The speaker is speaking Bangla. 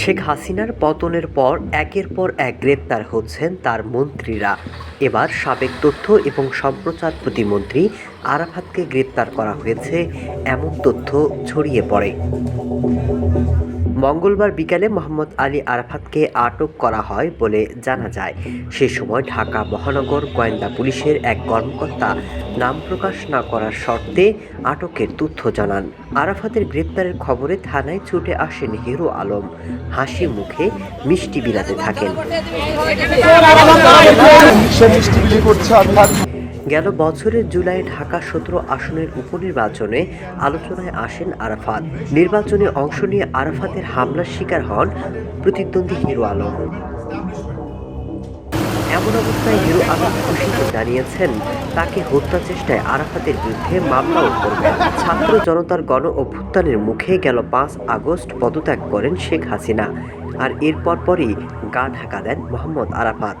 শেখ হাসিনার পতনের পর একের পর এক গ্রেপ্তার হচ্ছেন তার মন্ত্রীরা। এবার সাবেক তথ্য এবং সম্প্রচার প্রতিমন্ত্রী আরাফাতকে গ্রেপ্তার করা হয়েছে, এমন তথ্য ছড়িয়ে পড়ে। মঙ্গলবার বিকালে মোহাম্মদ আলী আরাফাতকে আটক করা হয় বলে জানা যায়। সে সময় ঢাকা মহানগর গোয়েন্দা পুলিশের এক কর্মকর্তা নাম প্রকাশ না করার শর্তে আটকের তথ্য জানান। আরাফাতের গ্রেপ্তারের খবরে থানায় ছুটে আসেন হিরো আলম। হাসি মুখে মিষ্টি বিলাতে থাকেন। গেল বছরের জুলাই ঢাকা সতেরো আসনের উপনির্বাচনে আলোচনায় আসেন আরাফাত। নির্বাচনে অংশ নিয়ে আরাফাতের হামলার শিকার হন প্রতিদ্বন্দ্বী হিরো আলম। এমন অবস্থায় হিরো আলম খুশিতে জানিয়েছেন, তাকে হত্যা চেষ্টায় আরাফাতের বিরুদ্ধে মামলাও করবেন ছাত্র জনতার গণ অভ্যুত্থানের মুখে গেল পাঁচ আগস্ট পদত্যাগ করেন শেখ হাসিনা। আর এরপর পরই গা ঢাকা দেন মোহাম্মদ আরাফাত।